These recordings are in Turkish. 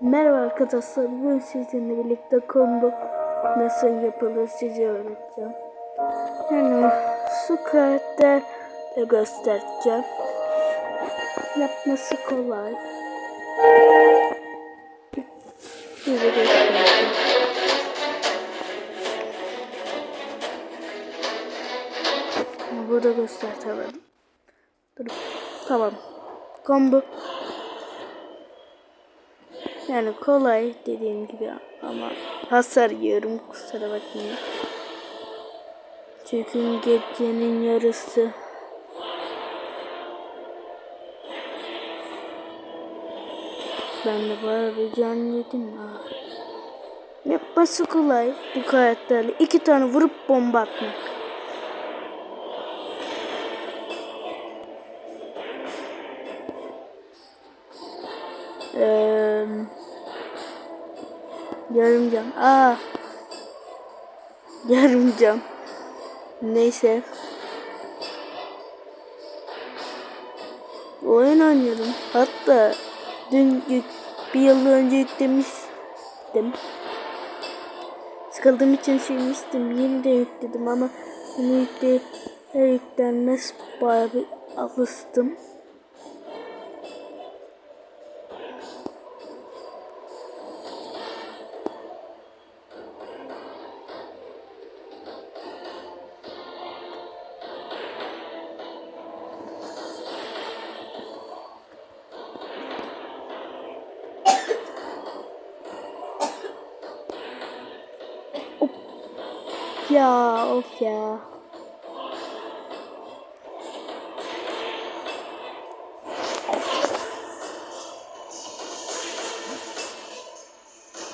Merhaba arkadaşlar. Bugün sizinle birlikte combo nasıl yapılır size öğreteceğim. Yani su karakter de göstereceğim. Yapması kolay. Size göstereceğim. Burada göster tamam. Dur. Tamam. Combo yani kolay dediğim gibi ama hasar yiyorum kusura bakmayın. Çünkü gecenin yarısı ben de bayağı bir can yedim ha. Yapması kolay bu karakterle. iki tane vurup bomba atmak. Eee Yarım can. Aa. Yarım can. Neyse. Oyun oynuyorum. Hatta dün bir yıl önce yüklemiştim. Sıkıldığım için silmiştim. Yeni de yükledim ama yeni yükle yüklenmez bayağı bir alıştım. Ya of ya.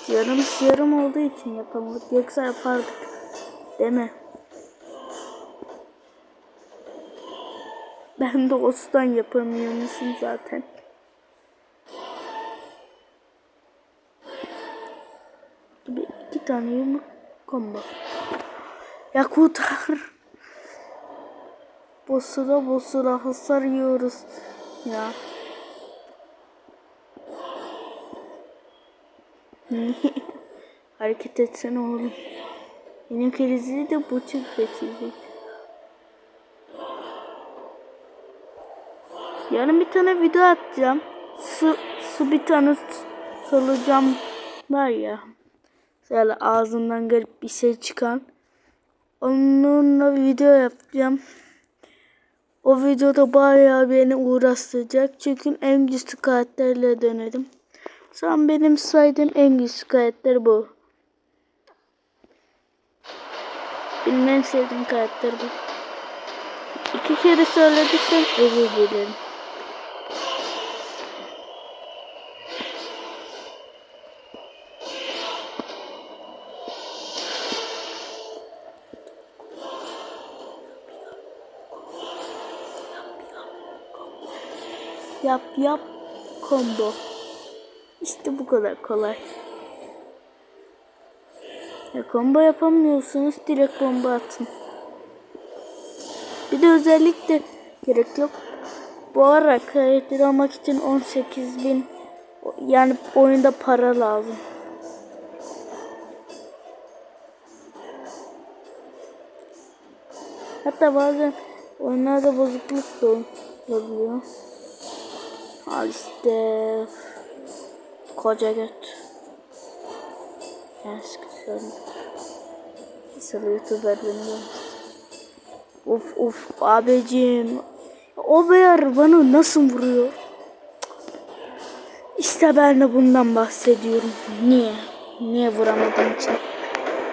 Yarım yarım olduğu için yapamadık. Yoksa yapardık. Değil mi? Ben de ostan yapamıyormuşum zaten. Bir iki tane yumruk combo. Ya kurtar. Bossura bossura hasar yiyoruz. Ya. Hareket etsene oğlum. Benim krizi de bu çık geçecek. Yarın bir tane video atacağım. Su, su bir tane solucan var ya. Şöyle ağzından garip bir şey çıkan. Onunla video yapacağım. O videoda bayağı beni uğraştıracak. Çünkü en güçlü karakterle dönerim. Şu benim saydığım en güçlü karakter bu. Benim en sevdiğim karakter bu. İki kere söylediysem özür dilerim. Yap yap combo. İşte bu kadar kolay. Ya combo yapamıyorsunuz direkt bomba atın. Bir de özellikle gerek yok. Bu ara karakter almak için 18 bin yani oyunda para lazım. Hatta bazen oyunlarda bozukluk da olabiliyor. Al işte koca göt. Yani sıkışıyorum. Sana youtuber benim. Of of abicim. O beyar bana nasıl vuruyor? İşte ben de bundan bahsediyorum. Niye? Niye vuramadığım için?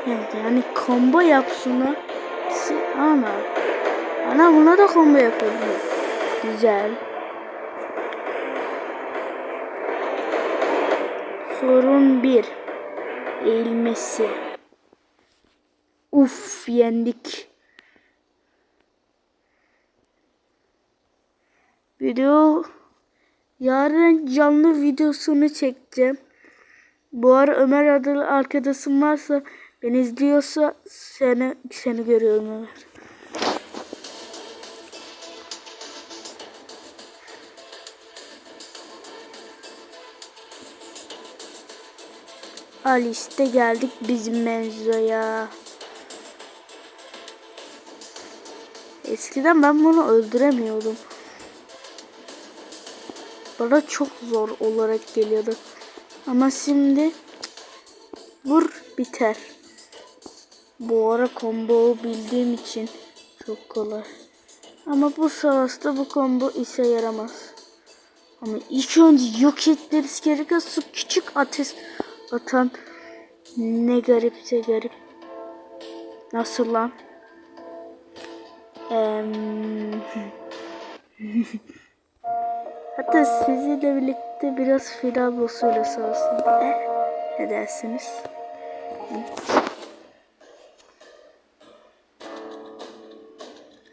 Yani, yani combo yap şuna. Ana. Buna da combo yapabiliyor. Güzel. Sorun bir. Eğilmesi. Uf yendik. Video yarın canlı videosunu çekeceğim. Bu ara Ömer adlı arkadaşım varsa beni izliyorsa seni seni görüyorum Ömer. Al işte geldik bizim mevzuya. Eskiden ben bunu öldüremiyordum. Bana çok zor olarak geliyordu. Ama şimdi vur biter. Bu ara combo bildiğim için çok kolay. Ama bu savaşta bu combo işe yaramaz. Ama ilk önce yok etmemiz gerekiyor. Su küçük ateş atan ne garipse garip. Nasıl lan? Em, Hatta sizinle birlikte biraz final bossuyla savaşsın. Eh, ne dersiniz?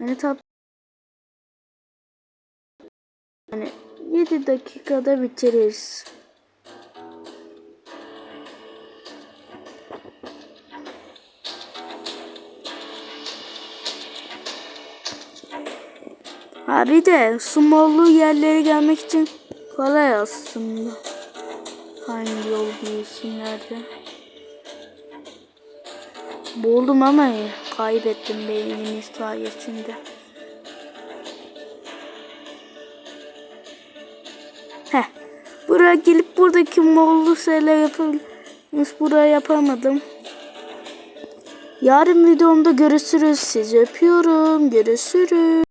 Yani tat yani 7 dakikada bitiririz. Ha bir de sumollu yerlere gelmek için kolay aslında. Hangi yol diyorsun nerede? Buldum ama kaybettim beynimin sayesinde. Heh. Buraya gelip buradaki mollu şeyler yapabiliriz. Buraya yapamadım. Yarın videomda görüşürüz. Sizi öpüyorum. Görüşürüz.